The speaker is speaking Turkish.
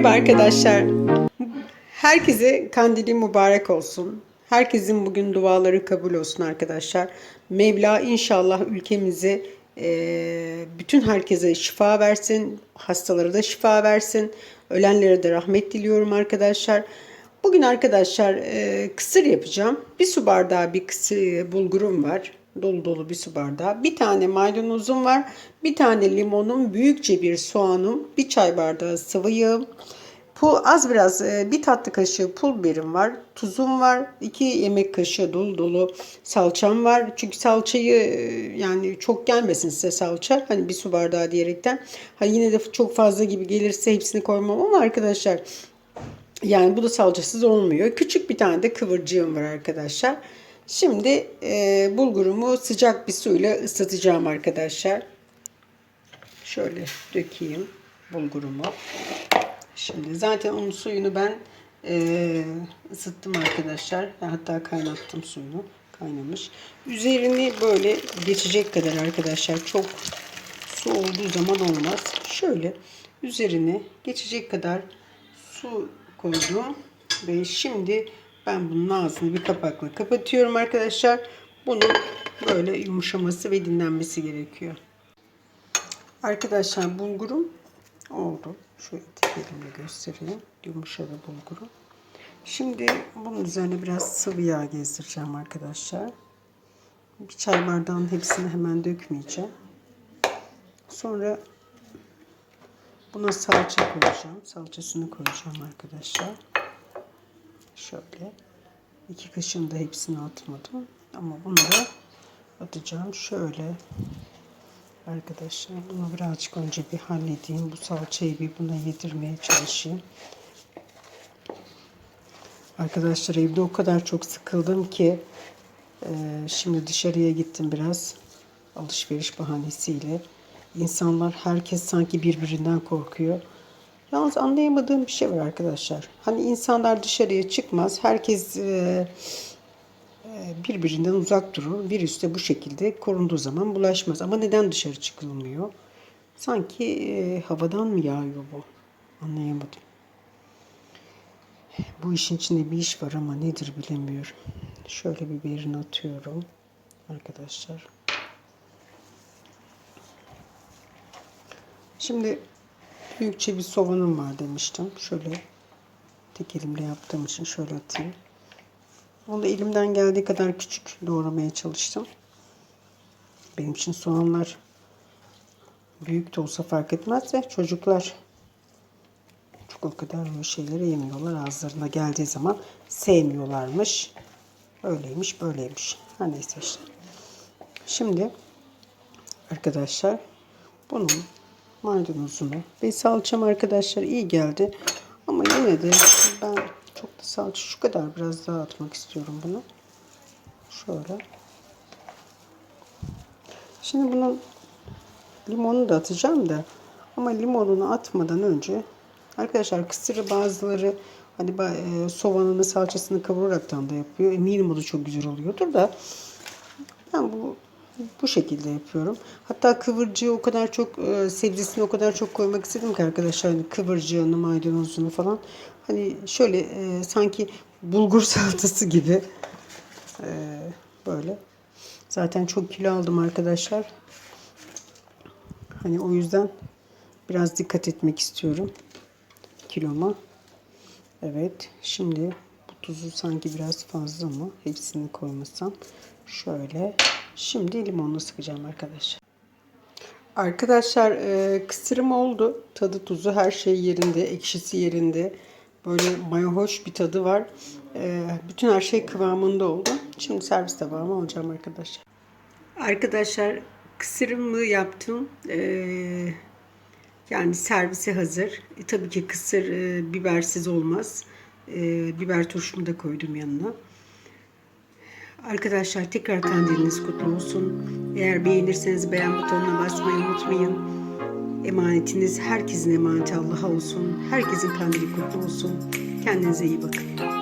Merhaba arkadaşlar. Herkese kandili mübarek olsun. Herkesin bugün duaları kabul olsun arkadaşlar. Mevla inşallah ülkemize e, bütün herkese şifa versin. Hastalara da şifa versin. Ölenlere de rahmet diliyorum arkadaşlar. Bugün arkadaşlar e, kısır yapacağım. Bir su bardağı bir kısır bulgurum var. Dolu dolu bir su bardağı. Bir tane maydanozum var. Bir tane limonum, büyükçe bir soğanım, bir çay bardağı sıvı yağım. Pul, az biraz e, bir tatlı kaşığı pul biberim var. Tuzum var. iki yemek kaşığı dolu dolu salçam var. Çünkü salçayı e, yani çok gelmesin size salça. Hani bir su bardağı diyerekten. Hani yine de çok fazla gibi gelirse hepsini koymam ama arkadaşlar yani bu da salçasız olmuyor. Küçük bir tane de kıvırcığım var arkadaşlar. Şimdi e, bulgurumu sıcak bir suyla ıslatacağım arkadaşlar. Şöyle dökeyim bulgurumu. Şimdi zaten onun suyunu ben e, ısıttım arkadaşlar. Hatta kaynattım suyunu. Kaynamış. Üzerini böyle geçecek kadar arkadaşlar. Çok su olduğu zaman olmaz. Şöyle üzerine geçecek kadar su koydum. Ve şimdi ben bunun ağzını bir kapakla kapatıyorum arkadaşlar. Bunun böyle yumuşaması ve dinlenmesi gerekiyor. Arkadaşlar bulgurum oldu. Şöyle elimle göstereyim. Yumuşadı bulgurum. Şimdi bunun üzerine biraz sıvı yağ gezdireceğim arkadaşlar. Bir çay bardağının hepsini hemen dökmeyeceğim. Sonra buna salça koyacağım. Salçasını koyacağım arkadaşlar. Şöyle. iki kaşığın da hepsini atmadım. Ama bunu da atacağım. Şöyle. Arkadaşlar bunu birazcık önce bir halledeyim. Bu salçayı bir buna yedirmeye çalışayım. Arkadaşlar evde o kadar çok sıkıldım ki e, şimdi dışarıya gittim biraz alışveriş bahanesiyle. İnsanlar herkes sanki birbirinden korkuyor. Yalnız anlayamadığım bir şey var arkadaşlar. Hani insanlar dışarıya çıkmaz. Herkes e, e, birbirinden uzak durur. Virüs de bu şekilde korunduğu zaman bulaşmaz. Ama neden dışarı çıkılmıyor? Sanki e, havadan mı yağıyor bu? Anlayamadım. Bu işin içinde bir iş var ama nedir bilemiyorum. Şöyle biberini atıyorum arkadaşlar. Şimdi büyükçe bir soğanım var demiştim. Şöyle tek elimle yaptığım için şöyle atayım. Onu da elimden geldiği kadar küçük doğramaya çalıştım. Benim için soğanlar büyük de olsa fark etmez de çocuklar çok o kadar o şeyleri yemiyorlar. Ağızlarına geldiği zaman sevmiyorlarmış. Öyleymiş böyleymiş. Her neyse işte. Şimdi arkadaşlar bunun maydanozunu ve salçam arkadaşlar iyi geldi. Ama yine de ben çok da salça şu kadar biraz daha atmak istiyorum bunu. Şöyle. Şimdi bunun limonunu da atacağım da ama limonunu atmadan önce arkadaşlar kısırı bazıları hani e, soğanını salçasını kavuraraktan da yapıyor. Eminim o da çok güzel oluyordur da ben bu bu şekilde yapıyorum. Hatta kıvırcığı o kadar çok e, sebzesini o kadar çok koymak istedim ki arkadaşlar hani kıvırcığını, maydanozunu falan. Hani şöyle e, sanki bulgur salatası gibi e, böyle. Zaten çok kilo aldım arkadaşlar. Hani o yüzden biraz dikkat etmek istiyorum kiloma. Evet. Şimdi bu tuzu sanki biraz fazla mı? Hepsini koymasam. Şöyle. Şimdi limonla sıkacağım arkadaşlar. Arkadaşlar e, kısırım oldu. Tadı tuzu her şey yerinde. Ekşisi yerinde. Böyle mayahoş bir tadı var. E, bütün her şey kıvamında oldu. Şimdi servis tabağıma alacağım arkadaşlar. Arkadaşlar kısırımı yaptım. E, yani servise hazır. E, tabii ki kısır e, bibersiz olmaz. E, biber turşumu da koydum yanına. Arkadaşlar tekrar kandiliniz kutlu olsun. Eğer beğenirseniz beğen butonuna basmayı unutmayın. Emanetiniz herkesin emaneti Allah'a olsun. Herkesin kandili kutlu olsun. Kendinize iyi bakın.